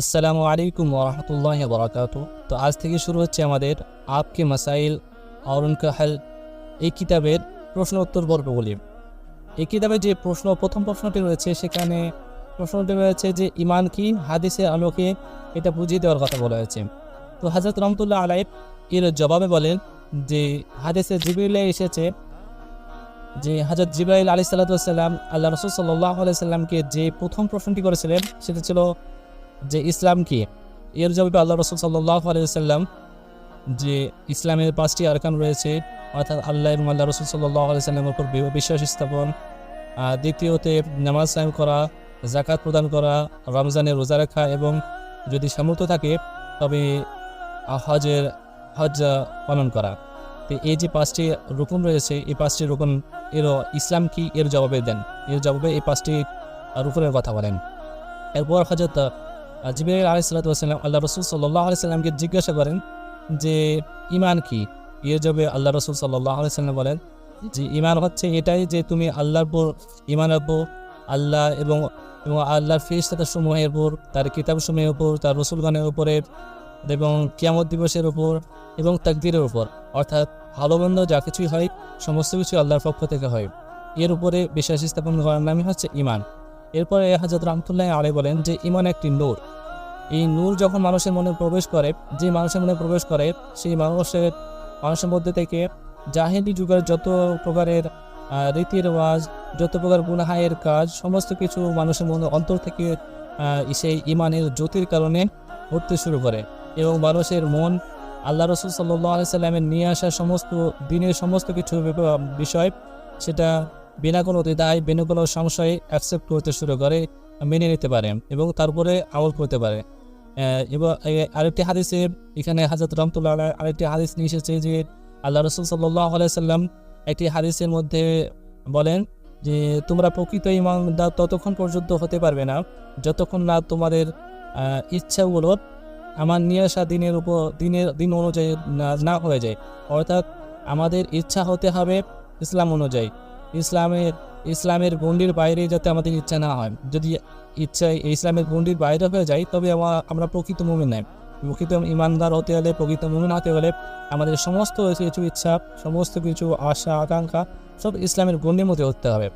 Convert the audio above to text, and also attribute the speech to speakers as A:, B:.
A: আসসালামু আলাইকুম ওরহমতুল্লাহ বরাকাত তো আজ থেকে শুরু হচ্ছে আমাদের আপকে মাসাইল অরুণ কাহাল এই কিতাবের প্রশ্ন উত্তর পর্বগুলি এই কিতাবে যে প্রশ্ন, প্রথম প্রশ্নটি রয়েছে, সেখানে প্রশ্নটি রয়েছে যে ইমান কি? হাদিসের আলোকে এটা বুঝিয়ে দেওয়ার কথা বলা হয়েছে। তো হাজরত রহমতুল্লাহ আলাই এর জবাবে বলেন যে, হাদিসে জিবিলে এসেছে যে হাজরত জিব্রাইল আলি সাল্লাতাম আল্লাহ রসুল সাল্লাহ আলাইসাল্লামকে যে প্রথম প্রশ্নটি করেছিলেন, সেটা ছিল যে ইসলাম কি? এর জবাবে আল্লাহ রসুল আলাইসাল্লাম যে ইসলামের পাঁচটি আরকান রয়েছে, অর্থাৎ আল্লাহ এবং আল্লাহ রসুল সাল্লাহ উপর বিশ্বাস স্থাপন। দ্বিতীয়তে নামাজ সাইম করা জাকাত প্রদান করা, রমজানের রোজা রাখা এবং যদি সামর্থ্য থাকে, তবে হজের, হজ পালন করা। তো এই যে পাঁচটি রুকুন রয়েছে, এই পাঁচটি রুকুন এর ইসলাম কি এর জবাবে দেন? এর জবাবে এই পাঁচটি রুকুনের কথা বলেন। এরপর হজরত জিবির আলাইসাল্লাম আল্লাহ রসুল সাল্লাহ আলাইসাল্লামকে জিজ্ঞাসা করেন যে ইমান কি? এর জবাবে আল্লাহ রসুল সাল্লাহ আলাইসাল্লাম বলেন যে ইমান হচ্ছে এটাই যে তুমি আল্লাহর উপর ইমান রাখব আল্লাহ এবং এবং আল্লাহর ফেরিস্তাদের সমূহের উপর, তার কিতাব সমূহের উপর, তার রসুলগণের উপরে এবং কিয়ামত দিবসের উপর এবং তাকদিরের উপর। অর্থাৎ ভালো মন্দ যা কিছুই হয়, সমস্ত কিছু আল্লাহর পক্ষ থেকে হয়। এর উপরে বিশ্বাস স্থাপন করার নামই হচ্ছে ইমান এরপরে হাজরত রামতুল্লাহ আলাই বলেন যে ইমান একটি নূর। এই নূর যখন মানুষের মনে প্রবেশ করে, যে মানুষের মনে প্রবেশ করে, সেই মানুষের মানুষের মধ্যে থেকে জাহেদি যুগের যত প্রকারের রীতি রেওয়াজ যত প্রকার গুনাহায়ের কাজ, সমস্ত কিছু মানুষের মনে অন্তর থেকে সেই ইমানের জ্যোতির কারণে ঘটতে শুরু করে এবং মানুষের মন আল্লাহ রসুল সাল্লাহ সাল্লামের নিয়ে আসা সমস্ত দিনের সমস্ত কিছু বিষয়, সেটা বিনা কোনো দ্বিধায়, বিনা কোনো সংশয়ে অ্যাকসেপ্ট করতে শুরু করে, মেনে নিতে পারে এবং তারপরে আমল করতে পারে। এবং আরেকটি হাদিসে এখানে হাজরত রহমতুল্লাহ আরেকটি হাদিস নিয়ে এসেছে যে আল্লাহ রসুল সাল্লাহ সাল্লাম একটি হাদিসের মধ্যে বলেন যে, তোমরা প্রকৃত ইমানদার ততক্ষণ পর্যন্ত হতে পারবে না। যতক্ষণ না তোমাদের ইচ্ছাগুলো আমার নিয়ে আসা দিনের উপর, দিনের, দিন অনুযায়ী না হয়ে যায়। অর্থাৎ আমাদের ইচ্ছা হতে হবে ইসলাম অনুযায়ী। ইসলামের ইসলামের গণ্ডির বাইরে যাতে আমাদের ইচ্ছা না হয়। যদি ইচ্ছা ইসলামের গণ্ডির বাইরে হয়ে যায়, তবে আমা- আমরা প্রকৃত মুমিন নাই। প্রকৃত ইমানদার হতে হলে, প্রকৃত মুমিন হতে হলে আমাদের সমস্ত কিছু ইচ্ছা, সমস্ত কিছু আশা, আকাঙ্ক্ষা সব ইসলামের গণ্ডির মধ্যে হতে হবে।